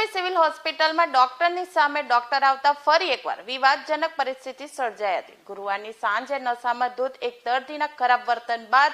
હોસ્પિટલમાં ડોક્ટરની સામે ડોક્ટર આવતા ફરી એકવાર વિવાદજનક પરિસ્થિતિ સર્જાઈ હતી. ગુરુવારની સાંજે નશામાં ધૂત એક દર્દીના ખરાબ વર્તન બાદ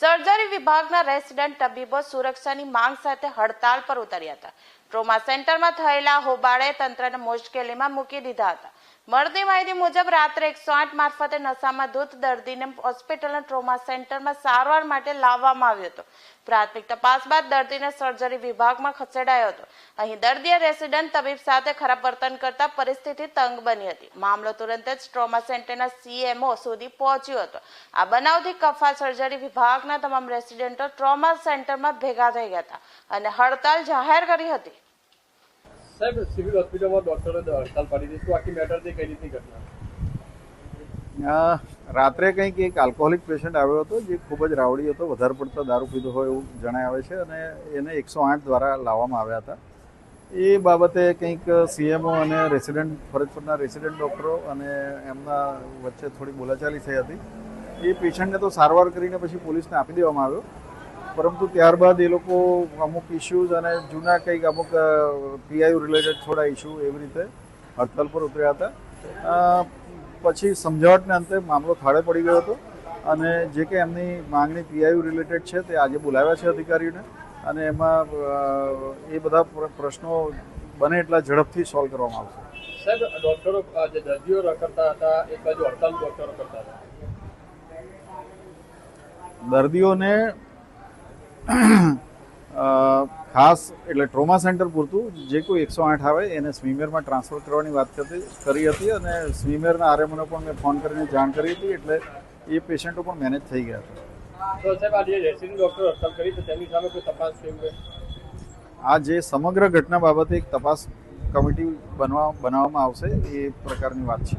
સર્જરી વિભાગના રેસિડન્ટ તબીબો સુરક્ષાની માંગ સાથે હડતાલ પર ઉતર્યા હતા. ટ્રોમા સેન્ટરમાં થયેલા હોબાળે તંત્રને મુશ્કેલીમાં મૂકી દીધા હતા. મળતી માહિતી મુજબ રાત્રે એકસો આઠ મારફતે નશામાં ધૂત દર્દીને હોસ્પિટલના ટ્રોમા સેન્ટરમાં સારવાર માટે લાવવામાં આવ્યો હતો. પ્રાથમિક તપાસ બાદ દર્દીને સર્જરી વિભાગમાં ખસેડાયો હતો. અહીં દર્દીએ રેસિડન્ટ તબીબ સાથે ખરાબ વર્તન કરતા પરિસ્થિતિ તંગ બની હતી. મામલો તુરંત જ ટ્રોમા સેન્ટરના સીએમઓ સુધી પહોંચ્યો હતો. આ બનાવથી કફા સર્જરી વિભાગના તમામ રેસિડેન્ટો ટ્રોમા સેન્ટરમાં ભેગા થઈ ગયા હતા અને હડતાલ જાહેર કરી હતી. સાહેબ, સિવિલ હોસ્પિટલમાં ડોક્ટરો હડતાલ પાડી દીધી શું આખી મેટર છે? કઈ રીતની ઘટના? રાત્રે કંઈક એક આલ્કોહોલિક પેશન્ટ આવ્યો હતો, જે ખૂબ જ રાવડી હતો, વધારે પડતો દારૂ પીધો હોય એવું જણાય આવે છે અને એને એકસો આઠ દ્વારા લાવવામાં આવ્યા હતા. એ બાબતે કંઈક સીએમઓ અને રેસિડન્ટ ફરજ પરના રેસિડન્ટ ડૉક્ટરો અને એમના વચ્ચે થોડી બોલાચાલી થઈ હતી. એ પેશન્ટને તો સારવાર કરીને પછી પોલીસને આપી દેવામાં આવ્યો. પરંતુ ત્યારબાદ એ લોકો અમુક ઇસ્યુઝ અને જૂના કંઈક અમુક પીઆઈયુ રિલેટેડ થોડા ઇસ્યુ એવી રીતે હડતાલ પર ઉતર્યા હતા. પછી સમજાવટને અંતે મામલો થાળે પડી ગયો હતો અને જે કે એમની માંગણી પીઆઈયુ રિલેટેડ છે તે આજે બોલાવ્યા છે અધિકારીઓને અને એમાં એ બધા પ્રશ્નો બને એટલા ઝડપથી સોલ્વ કરવામાં આવશે. સાહેબ ડોક્ટરો જે દર્દીઓ કરતા હતા એક બાજુ હડતાલ ડોક્ટરો કરતા હતા. દર્દીઓને ખાસ એટલે ટ્રોમા સેન્ટર પૂરતું જે કોઈ એકસો આઠ આવે એને સ્વીમેરમાં ટ્રાન્સફર કરવાની વાત કરી હતી અને સ્વીમેરના આરએમઓને પણ મેં ફોન કરીને જાણ કરી હતી એટલે એ પેશન્ટો પણ મેનેજ થઈ ગયા હતા. આ જે સમગ્ર ઘટના બાબતે એક તપાસ કમિટી બનવા બનાવવામાં આવશે એ પ્રકારની વાત છે.